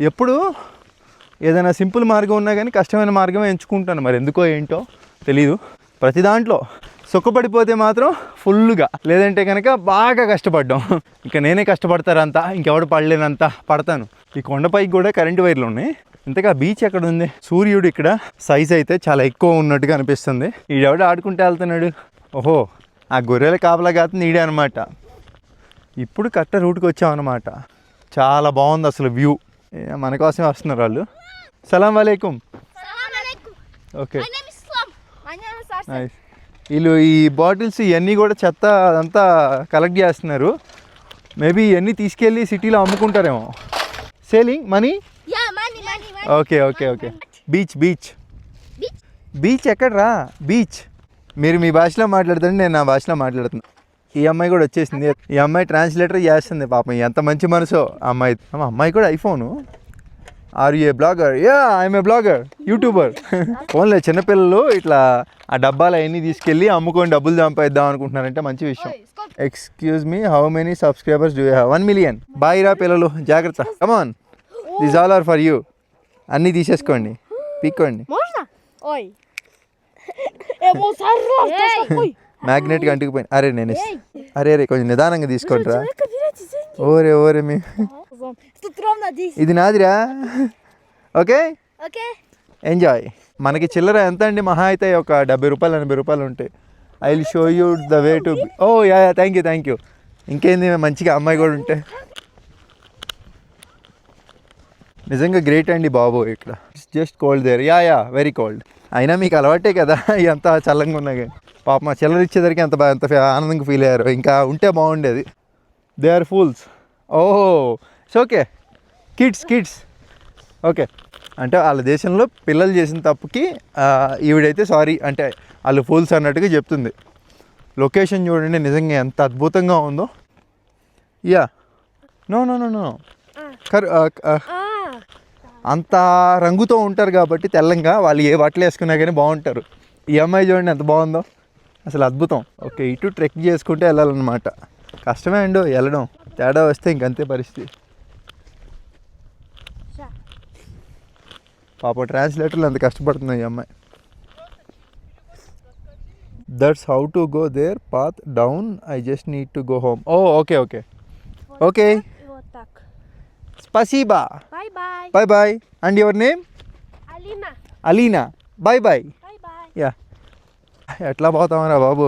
ఎప్పుడు ఏదైనా సింపుల్ మార్గం ఉన్నా కానీ కష్టమైన మార్గమే ఎంచుకుంటాను. మరి ఎందుకో ఏంటో తెలీదు. ప్రతి దాంట్లో సుఖపడిపోతే మాత్రం ఫుల్గా లేదంటే కనుక బాగా కష్టపడ్డాం. ఇంకా నేనే కష్టపడతారంతా ఇంకెవడు పడలేనంత పడతాను. ఈ కొండపైకి కూడా కరెంటు వైర్లు ఉన్నాయి. ఇంతగా బీచ్ ఎక్కడ ఉంది సూర్యుడు ఇక్కడ సైజ్ అయితే చాలా ఎక్కువ ఉన్నట్టుగా అనిపిస్తుంది. ఈడెవడు ఆడుకుంటే వెళ్తున్నాడు. ఓహో ఆ గొర్రెల కాపలా కాదు నీడే అనమాట ఇప్పుడు కట్ట రూట్కి వచ్చామన్నమాట. చాలా బాగుంది అసలు వ్యూ. మన కోసమే వస్తున్నారు వాళ్ళు. సలాం alaikum. ఓకే. వీళ్ళు ఈ బాటిల్స్ ఇవన్నీ కూడా చెత్త అంతా కలెక్ట్ చేస్తున్నారు. మేబీ ఇవన్నీ తీసుకెళ్ళి సిటీలో అమ్ముకుంటారేమో. Selling money. Okay okay okay beach beach? Beach ఎక్కడ్రా? బీచ్ మీరు మీ భాషలో మాట్లాడుతుంటే నేను నా భాషలో మాట్లాడుతున్నా. ఈ అమ్మాయి కూడా వచ్చేసింది. ఈ అమ్మాయి ట్రాన్స్లేటర్ చేస్తుంది పాపం. ఎంత మంచి మనసో ఆ అమ్మాయి. అమ్మ, అమ్మాయి కూడా iPhone are a blogger yeah I'm a blogger YouTuber ఫోన్లే చిన్నపిల్లలు ఇట్లా ఆ డబ్బాలు అవన్నీ తీసుకెళ్ళి అమ్ముకొని డబ్బులు సంపాదిద్దాం అనుకుంటున్నారంటే మంచి విషయం. Excuse me how many subscribers do have one million boy రా పిల్లలు జాగ్రత్త. Come on this all are for you అన్నీ తీసేసుకోండి. పీక్కోండి. మ్యాగ్నెట్ అంటుకు అరే నేను. అరే అరే కొంచెం నిదానంగా తీసుకుంటారా ఓరే ఓరే మీ ఇది నాదిరా. ఓకే? ఎంజాయ్ మనకి చిల్లర ఎంత అండి మహా అయితే ఒక డెబ్బై రూపాయలు ఎనభై రూపాయలు ఉంటాయి I will show you the way to oh yeah thank you thank you ఇంకేంది? మంచిగా అమ్మాయి కూడా ఉంటాయి నిజంగా గ్రేట్ అండి బాబు ఇక్కడ. Just cold there yeah yeah very cold అయినా మీకు అలవాటే కదా ఎంత చల్లంగా ఉన్నా కానీ. పాప మా చిల్లర ఇచ్చేసరికి ఎంత ఎంత ఆనందంగా ఫీల్ అయ్యారు. ఇంకా ఉంటే బాగుండేది. దే ఆర్ ఫూల్స్ ఓహో it's okay kids kids okay అంటే వాళ్ళ దేశంలో పిల్లలు చేసిన తప్పుకి ఈవిడైతే సారీ అంటే వాళ్ళు ఫూల్స్ అన్నట్టుగా చెప్తుంది. లొకేషన్ చూడండి నిజంగా ఎంత అద్భుతంగా ఉందో. Yeah no no no no కర్ అంత రంగుతో ఉంటారు కాబట్టి తెల్లంగా వాళ్ళు ఏ బట్టలు వేసుకున్నా కానీ బాగుంటారు. ఈ అమ్మాయి చూడండి ఎంత బాగుందో. అసలు అద్భుతం. ఓకే ఇటు ట్రెక్ చేసుకుంటే వెళ్ళాలన్నమాట. కష్టమే అండి వెళ్ళడం. తేడా వస్తే ఇంకంతే పరిస్థితి. పాప ట్రాన్స్లేటర్లు అంత కష్టపడుతున్నాయి ఈ అమ్మాయి. That's how to go there path down I just need to go home oh okay okay okay స్పసీబా bye bye and your name Alina Alina bye bye yeah ఎట్లా పోతామరా బాబు?